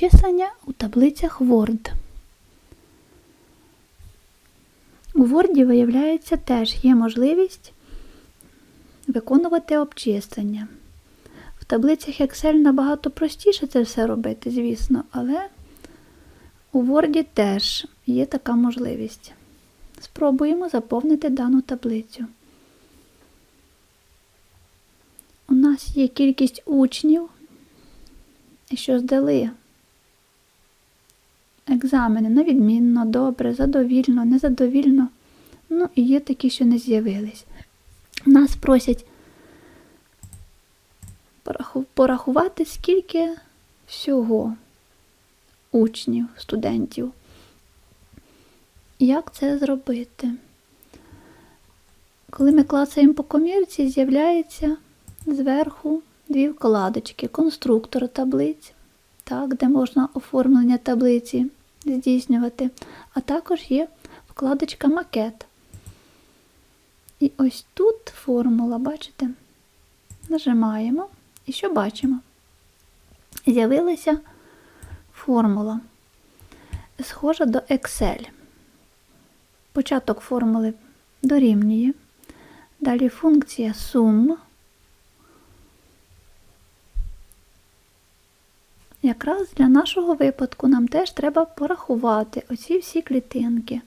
обчислення у таблицях Word. У Word, виявляється, теж є можливість виконувати обчислення. В таблицях Excel набагато простіше це все робити, звісно, але у Word теж є така можливість. Спробуємо заповнити дану таблицю. У нас є кількість учнів, що здали екзамени на відмінно, добре, задовільно, незадовільно. Ну і є такі, що не з'явились. Нас просять порахувати, скільки всього учнів, студентів. Як це зробити? Коли ми клацаємо по комірці, з'являється зверху дві вкладочки, конструктор таблиць, так, де можна оформлення таблиці здійснювати, а також є вкладочка макет. І ось тут формула, бачите? Нажимаємо і що бачимо? З'явилася формула, схожа до Excel. Початок формули дорівнює. Далі функція сум. Якраз для нашого випадку нам теж треба порахувати оці всі клітинки.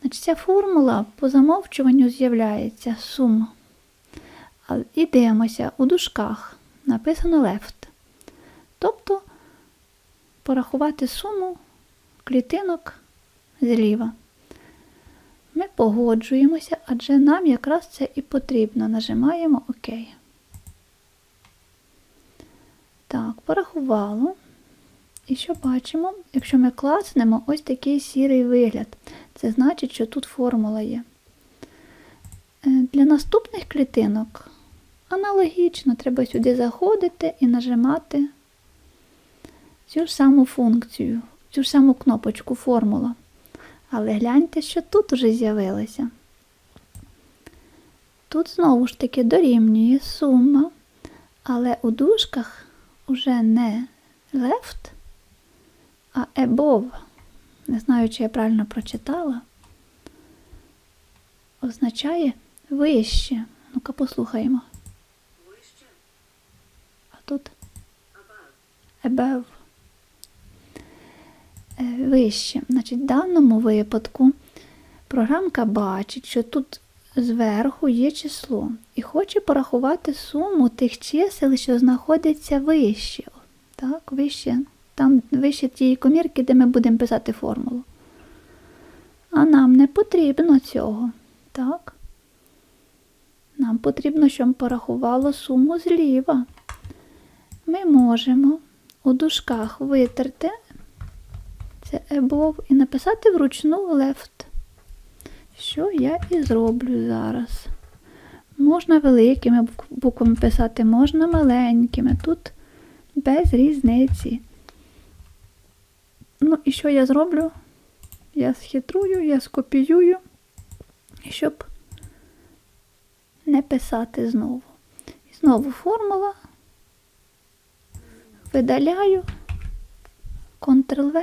Значить, Ця формула по замовчуванню з'являється сум. І дивимося, у дужках написано left. Тобто порахувати суму клітинок зліва. Ми погоджуємося, адже нам якраз це і потрібно. Нажимаємо ОК. Порахувало. І що бачимо? Якщо ми класнемо ось такий сірий вигляд. Це значить, що тут формула є. Е, для наступних клітинок аналогічно треба сюди заходити і нажимати цю ж саму функцію, цю ж саму кнопочку формула. Але гляньте, що тут уже з'явилося. Тут знову ж таки дорівнює сума, але у дужках уже не left, а above. Не знаю, чи я правильно прочитала. Означає вище. Ну-ка послухаємо. Вище. А тут Above. Е, Вище. Значить, в даному випадку програмка бачить, що тут зверху є число і хоче порахувати суму тих чисел, що знаходяться вище. Так, вище, там вище тієї комірки, де ми будемо писати формулу. А нам не потрібно цього. Так? Нам потрібно, щоб порахувало суму зліва. Ми можемо у дужках витерти це above і написати вручну left. Що я і зроблю зараз. Можна великими буквами писати, можна маленькими. Тут без різниці. Ну, і що я зроблю? Я схитрую, я скопіюю, щоб не писати знову. І знову формула. Видаляю, Ctrl-V,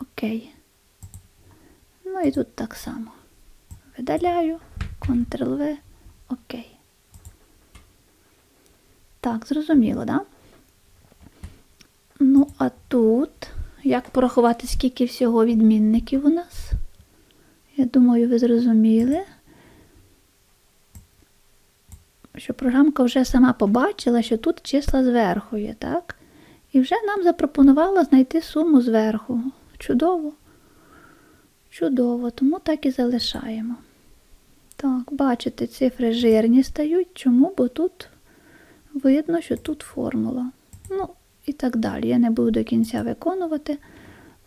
Окей. Ну і тут так само. Видаляю, Ctrl-V, Окей. Так, зрозуміло, да? Ну, а тут, як порахувати, скільки всього відмінників у нас? Я думаю, ви зрозуміли, що програмка вже сама побачила, що тут числа зверху є, так? І вже нам запропонувала знайти суму зверху. Чудово. Чудово, тому так і залишаємо. Так, бачите, цифри жирні стають. Чому? Бо тут видно, що тут формула. Ну, і так далі. Я не буду до кінця виконувати.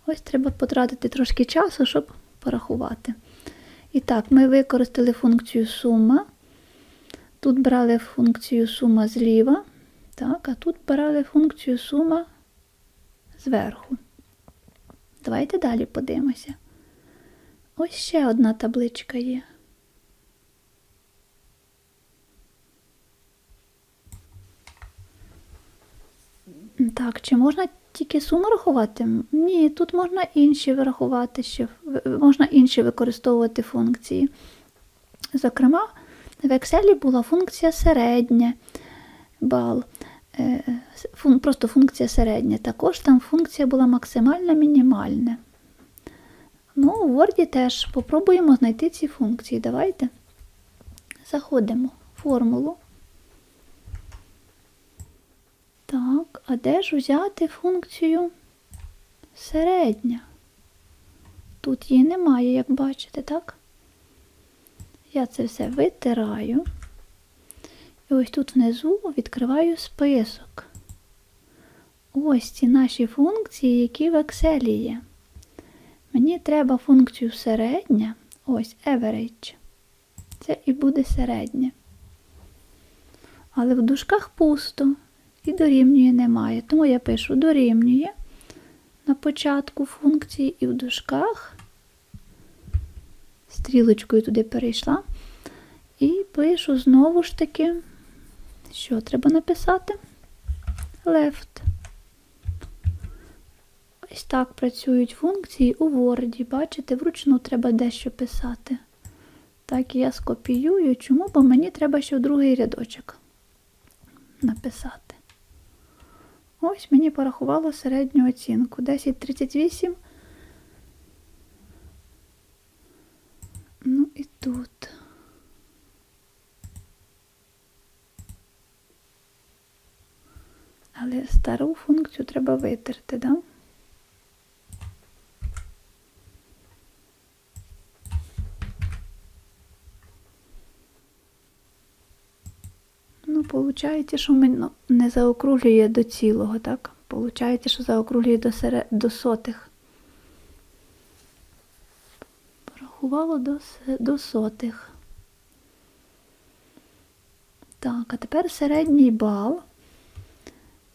Ось треба потратити трошки часу, щоб порахувати. І так, ми використали функцію сума. Тут брали функцію сума зліва, так, а тут брали функцію сума зверху. Давайте далі подивимося. Ось ще одна табличка є. Так, чи можна тільки суму рахувати? Ні, тут можна інші врахувати ще, можна інші використовувати функції. Зокрема, в Excel була функція середня бал. е, фун- Просто функція середня. Також там функція була максимальна, мінімальна. Ну, у Word теж попробуємо знайти ці функції. Давайте. Заходимо в формулу. Так, а де ж взяти функцію середня? Тут її немає, як бачите, так? Я це все витираю. І ось тут внизу відкриваю список. Ось ці наші функції, які в Excel є. Мені треба функцію середня, ось average. Це і буде середнє. Але в дужках пусто і дорівнює немає. Тому я пишу дорівнює на початку функції і в дужках. Стрілочкою туди перейшла. І пишу знову ж таки, що треба написати? Left. Ось так працюють функції у Word. Бачите, вручну треба дещо писати. Так я скопіюю. Чому? Бо мені треба ще в другий рядочок написати. Ось мені порахувало середню оцінку. 10,38. Ну і тут. Але стару функцію треба витерти, да? Виходить, що ну, не заокруглює до цілого, так? Получається, що заокруглює до, сере... до сотих. Порахувало до, до сотих. Так, а тепер середній бал.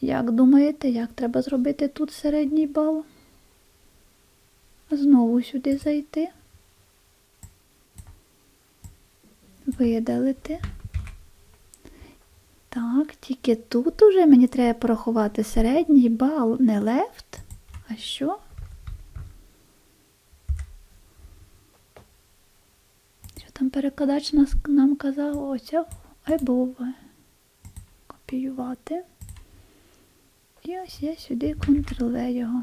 Як думаєте, як треба зробити тут середній бал? Знову сюди зайти. Видалити. Так, тільки тут уже мені треба порахувати середній бал, не left, а що? Що там перекладач нам казав? Ось above. Копіювати. І ось я сюди Ctrl-V його.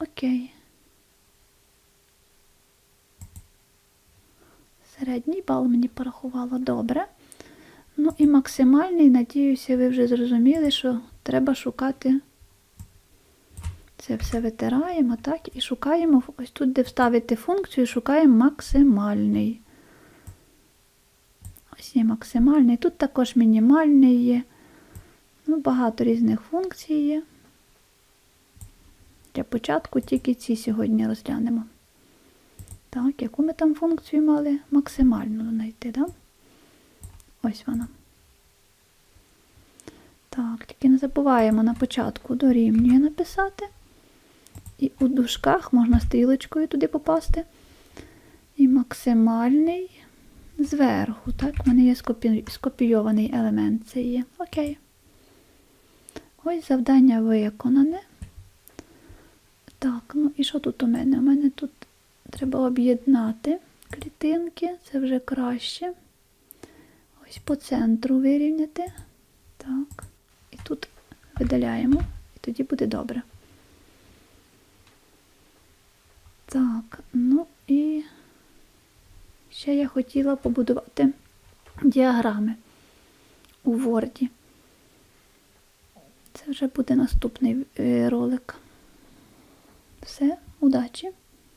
Окей. Середній бал мені порахувало добре. Ну і максимальний, надіюся, ви вже зрозуміли, що треба шукати. Це все витираємо, так, і шукаємо ось тут, де вставити функцію, шукаємо максимальний. Ось є максимальний. Тут також мінімальний є. Ну, багато різних функцій є. Для початку тільки ці сьогодні розглянемо. Так, яку ми там функцію мали? Максимальну знайти, так? Ось вона. Так, тільки не забуваємо на початку дорівнює написати. І у дужках можна стрілочкою туди попасти. І максимальний зверху. Так, в мене є скопі... скопійований елемент. Це є. Окей. Ось завдання виконане. Так, ну і що тут у мене? У мене тут треба об'єднати клітинки, це вже краще. Ось по центру вирівняти. Так. І тут видаляємо, і тоді буде добре. Так, ну і ще я хотіла побудувати діаграми у Word. Це вже буде наступний е, ролик. Все, удачі!